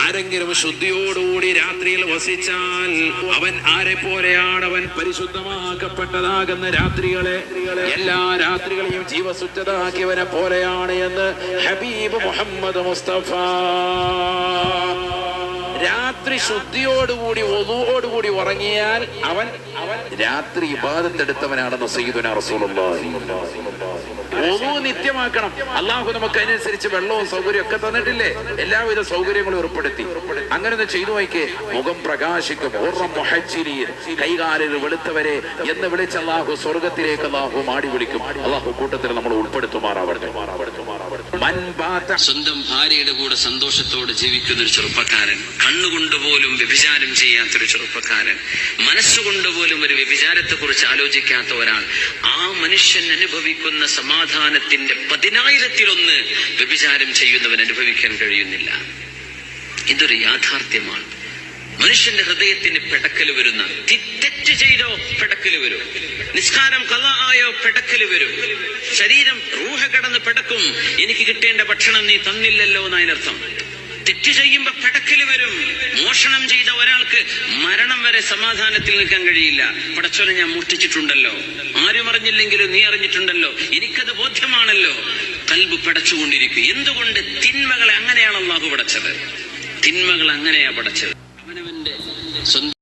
ആരെങ്കിലും ശുദ്ധിയോടുകൂടി രാത്രിയിൽ വസിച്ചാൽ അവൻ ആരെ പോലെയാണ് അവൻ പരിശുദ്ധമാക്കപ്പെട്ടതാകുന്ന രാത്രികളെ എല്ലാ രാത്രികളെയും ജീവസുറ്റതാക്കിയവനെ പോലെയാണ് എന്ന് ഹബീബ് മുഹമ്മദ് മുസ്തഫ. രാത്രി ശുദ്ധിയോടുകൂടി ഒതുവോടുകൂടി ഉറങ്ങിയാൽ അവൻ അവൻ രാത്രി ഇബാദത്തെടുത്തവനാണെന്ന് സയ്യിദുന റസൂലുള്ളാഹി. ഒതു നിത്യമാക്കണം. അള്ളാഹു നമുക്ക് അതിനനുസരിച്ച് വെള്ളവും സൗകര്യവും ഒക്കെ തന്നിട്ടില്ലേ? എല്ലാവിധ സൗകര്യങ്ങളും ഏർപ്പെടുത്തി. അങ്ങനെ ഒന്ന് ചെയ്തു നോക്കിയേ. മുഖം പ്രകാശിക്കും. കൈകാലിൽ വെളുത്തവരെ എന്ന് വിളിച്ച് അള്ളാഹു സ്വർഗത്തിലേക്ക് അള്ളാഹു മാടി വിളിക്കും. അള്ളാഹു കൂട്ടത്തിൽ നമ്മൾ ഉൾപ്പെടുത്തുമാറാവട്ടെ. സ്വന്തം ഭാര്യയുടെ കൂടെ സന്തോഷത്തോടെ ജീവിക്കുന്ന ഒരു ചെറുപ്പക്കാരൻ കണ്ണുകൊണ്ട് പോലും വ്യഭിചാരം ചെയ്യാത്തൊരു ചെറുപ്പക്കാരൻ മനസ്സുകൊണ്ട് പോലും ഒരു വ്യഭിചാരത്തെ കുറിച്ച് ആലോചിക്കാത്ത ഒരാൾ ആ മനുഷ്യൻ അനുഭവിക്കുന്ന സമാധാനത്തിന്റെ പതിനായിരത്തിലൊന്ന് വ്യഭിചാരം ചെയ്യുന്നവൻ അനുഭവിക്കാൻ കഴിയുന്നില്ല. ഇതൊരു യാഥാർത്ഥ്യമാണ്. മനുഷ്യന്റെ ഹൃദയത്തിന് പെടക്കൽ വരുന്ന തെറ്റ് ചെയ്തോ പെടക്കൽ വരും. നിസ്കാരം കഥ ആയോ പെടക്കൽ വരും. ശരീരം റൂഹ കിടന്ന് പെടക്കും. എനിക്ക് കിട്ടേണ്ട ഭക്ഷണം നീ തന്നില്ലല്ലോ എന്നതിനർത്ഥം തെറ്റ് ചെയ്യുമ്പോ പെടക്കൽ വരും. മോഷണം ചെയ്ത ഒരാൾക്ക് മരണം വരെ സമാധാനത്തിൽ നിൽക്കാൻ കഴിയില്ല. പടച്ചോനെ ഞാൻ മോഷ്ടിച്ചിട്ടുണ്ടല്ലോ. ആരും അറിഞ്ഞില്ലെങ്കിലും നീ അറിഞ്ഞിട്ടുണ്ടല്ലോ. എനിക്കത് ബോധ്യമാണല്ലോ. കൽബ് പടച്ചുകൊണ്ടിരിക്കും. എന്തുകൊണ്ട് തിന്മകളെ അങ്ങനെയാണ് അള്ളാഹു പടച്ചത്? തിന്മകൾ അങ്ങനെയാ പടച്ചത്. സ്വന്തം